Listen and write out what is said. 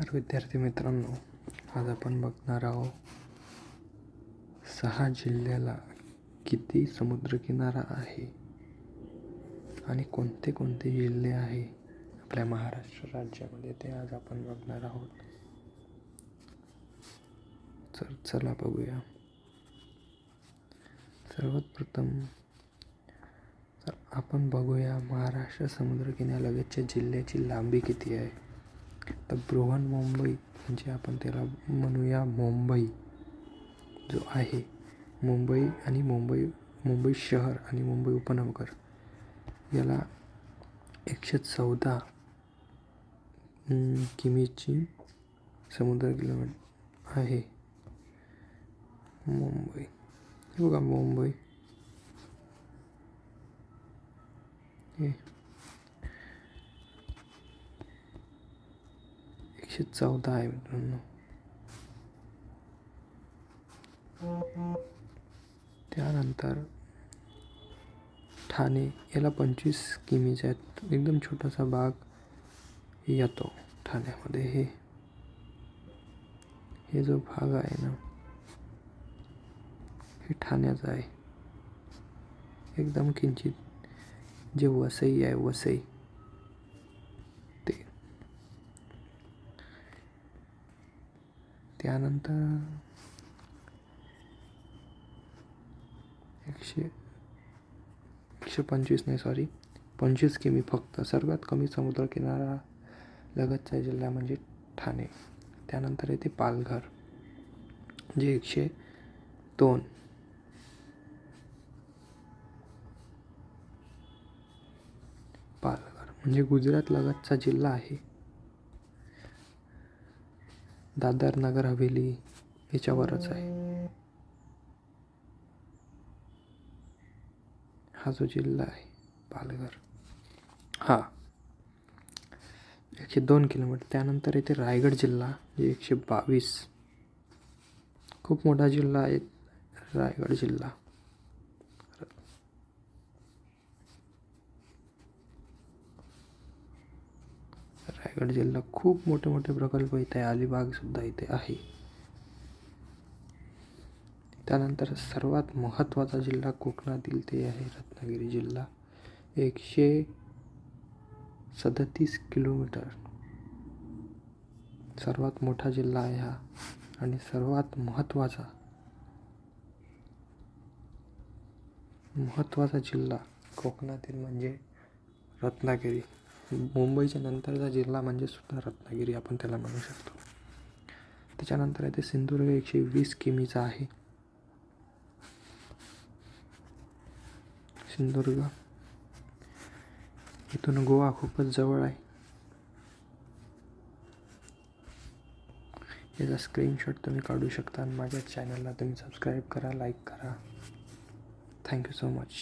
तर विद्यार्थी मित्रांनो आज आपण बघणार आहोत सहा जिल्ह्याला किती समुद्रकिनारा आहे आणि कोणते कोणते जिल्हे आहे आपल्या महाराष्ट्र राज्यामध्ये ते आज आपण बघणार आहोत. तर चला बघूया. सर्वात प्रथम तर आपण बघूया महाराष्ट्र समुद्रकिनाऱ्यालगतच्या जिल्ह्याची लांबी किती आहे. तर बृहन्मुंबई म्हणजे आपण त्याला म्हणूया मुंबई जो आहे. मुंबई आणि मुंबई मुंबई शहर आणि मुंबई उपनगर. याला एकशे चौदा किमीची समुद्र किलोमीटर आहे. मुंबई. हे बघा मुंबई. हे. एकशे चौदा आहे मित्रांनो त्यानंतर ठाणे याला पंचवीस किमीचे आहेत. एकदम छोटासा भाग येतो ठाण्यामध्ये. हे हे जो भाग आहे ना हे ठाण्याचा आहे. एकदम किंचित जे वसई आहे वसई ते त्यानंतर एकशे एकशे पंचवीस नाही सॉरी पंचवीस किमी फक्त. सर्वात कमी समुद्रकिनारा लगतचा जिल्हा म्हणजे ठाणे. त्यानंतर येते पालघर जे एकशे दोन. पालघर म्हणजे गुजरात लगतचा जिल्हा आहे. दादर नगर हवेली याच्यावरच आहे. हा जो जिल्हा आहे पालघर. हा. एकशे दोन किलोमीटर. त्यानंतर येथे रायगड जिल्हा जे एकशे बावीस. खूप मोठा जिल्हा आहे रायगड जिल्हा. रायगड जिल्हा खूप मोठे मोठे प्रकल्प इथे आहे अलिबागसुद्धा इथे आहे. त्यानंतर सर्वात महत्त्वाचा जिल्हा कोकणातील ते आहे रत्नागिरी जिल्हा. एकशे सदतीस किलोमीटर. सर्वात मोठा जिल्हा आहे हा आणि सर्वात महत्त्वाचा महत्त्वाचा जिल्हा कोकणातील म्हणजे रत्नागिरी. मुंबईच्या नंतरचा जिल्हा म्हणजे सुद्धा रत्नागिरी आपण त्याला म्हणू शकतो. त्याच्यानंतर आहे ते सिंधुदुर्ग एकशे वीस किमीचा आहे. सिंधुदुर्ग. इथून गोवा खूपच जवळ आहे. याचा स्क्रीनशॉट तुम्ही काढू शकता आणि माझ्या चॅनलला तुम्ही सबस्क्राईब करा लाईक करा. Thank you so much